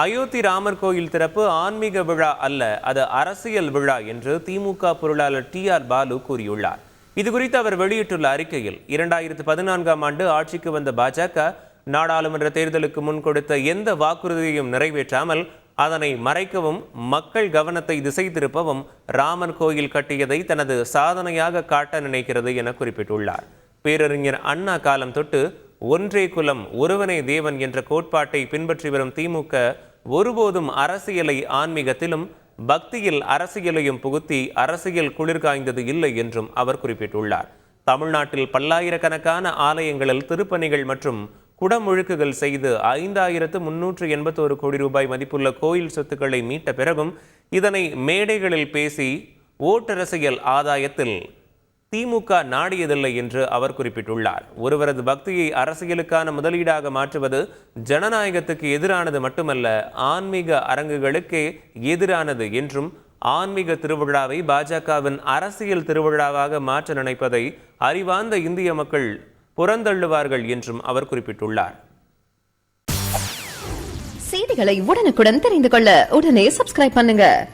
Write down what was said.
அயோத்தி ராமர் கோயில் திறப்பு ஆன்மீக விழா அல்ல அது அரசியல் விழா என்று திமுக பொருளாளர் டி ஆர் பாலு கூறியுள்ளார். இதுகுறித்து அவர் வெளியிட்டுள்ள அறிக்கையில் இரண்டாயிரத்து பதினான்காம் ஆண்டு ஆட்சிக்கு வந்த பாஜக நாடாளுமன்ற தேர்தலுக்கு முன் கொடுத்த எந்த வாக்குறுதியையும் நிறைவேற்றாமல் அதனை மறைக்கவும் மக்கள் கவனத்தை திசை திருப்பவும் ராமன் கோயில் கட்டியதை தனது சாதனையாக காட்ட நினைக்கிறது என குறிப்பிட்டுள்ளார். பேரறிஞர் அண்ணா காலம் தொட்டு ஒன்றே குலம் ஒருவனே தேவன் என்ற கோட்பாட்டை பின்பற்றி வரும் திமுக ஒருபோதும் அரசியலை ஆன்மீகத்திலும் பக்தியில் அரசியலையும் புகுத்தி அரசியல் குளிர்காய்ந்தது இல்லை என்றும் அவர் குறிப்பிட்டுள்ளார். தமிழ்நாட்டில் பல்லாயிரக்கணக்கான ஆலயங்களில் திருப்பணிகள் மற்றும் குடமுழுக்குகள் செய்து ஐந்தாயிரத்து முன்னூற்று எண்பத்தோரு கோடி ரூபாய் மதிப்புள்ள கோயில் சொத்துக்களை மீட்ட பிறகும் இதனை மேடைகளில் பேசி ஓட்டரசியல் ஆதாயத்தில் திமுக நாடியதில்லை என்று அவர் குறிப்பிட்டுள்ளார். ஒருவரது பக்தியை அரசியலுக்கான முதலீடாக மாற்றுவது ஜனநாயகத்துக்கு எதிரானது மட்டுமல்ல ஆன்மீக அரங்குகளுக்கே எதிரானது என்றும் ஆன்மீக திருவிழாவை பாஜகவின் அரசியல் திருவிழாவாக மாற்ற நினைப்பதை அறிவார்ந்த இந்திய மக்கள் புறந்தள்ளுவார்கள் என்றும் அவர் குறிப்பிட்டுள்ளார். செய்திகளை உடனுக்குடன் தெரிந்து கொள்ள உடனே சப்ஸ்கிரைப் பண்ணுங்க.